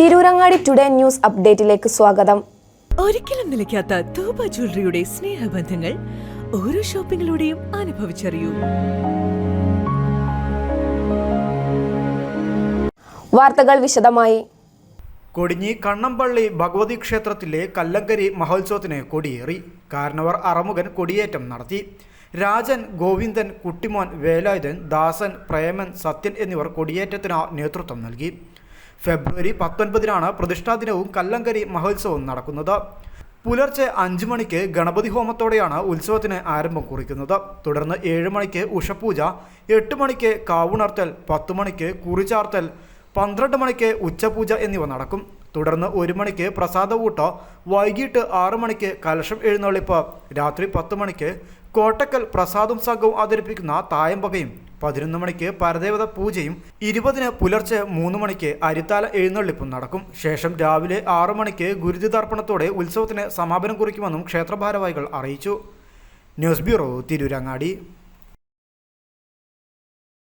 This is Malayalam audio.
തിരൂരങ്ങാടി ടുഡേ ന്യൂസ് അപ്ഡേറ്റിലേക്ക് സ്വാഗതം. ഒരിക്കലും നിലയ്ക്കാത്ത തൂബ ജ്വല്ലറിയുടെ സ്നേഹബന്ധങ്ങൾ ഓരോ ഷോപ്പിംഗിലൂടെയും അനുഭവിച്ചറിയൂ. വാർത്തകൾ വിശദമായി. കൊടിഞ്ഞി കണ്ണമ്പള്ളി ഭഗവതി ക്ഷേത്രത്തിലെ കല്ലങ്കരി മഹോത്സവത്തിന് കൊടിയേറി. കാരണവർ അറമുകൻ കൊടിയേറ്റം നടത്തി. രാജൻ ഗോവിന്ദൻ കുട്ടിമോൻ വേലായുധൻ ദാസൻ പ്രേമൻ സത്യൻ എന്നിവർ കൊടിയേറ്റത്തിന് നേതൃത്വം നൽകി. ഫെബ്രുവരി പത്തൊൻപതിനാണ് പ്രതിഷ്ഠാ ദിനവും കല്ലങ്കരി മഹോത്സവവും നടക്കുന്നത്. പുലർച്ചെ അഞ്ചു മണിക്ക് ഗണപതി ഹോമത്തോടെയാണ് ഉത്സവത്തിന് ആരംഭം കുറിക്കുന്നത്. തുടർന്ന് ഏഴ് മണിക്ക് ഉഷപൂജ എട്ട് മണിക്ക് കാവുണർത്തൽ പത്ത് മണിക്ക് കുറിച്ചാർത്തൽ പന്ത്രണ്ട് മണിക്ക് ഉച്ചപൂജ എന്നിവ നടക്കും. തുടർന്ന് ഒരു മണിക്ക് പ്രസാദവൂട്ടോ വൈകിട്ട് ആറു മണിക്ക് കലശം എഴുന്നള്ളിപ്പ് രാത്രി പത്ത് മണിക്ക് കോട്ടക്കൽ പ്രസാദം സംഘവും അവതരിപ്പിക്കുന്ന തായമ്പകയും പതിനൊന്ന് മണിക്ക് പരദേവത പൂജയും ഇരുപതിന് പുലർച്ചെ മൂന്ന് മണിക്ക് അരിത്താല എഴുന്നള്ളിപ്പും നടക്കും. ശേഷം രാവിലെ ആറു മണിക്ക് ഗുരുതിതർപ്പണത്തോടെ ഉത്സവത്തിന് സമാപനം കുറിക്കുമെന്നും ക്ഷേത്ര ഭാരവാഹികൾ അറിയിച്ചു. News bureau Tirurangadi.